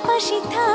পাশাপাশি থাক।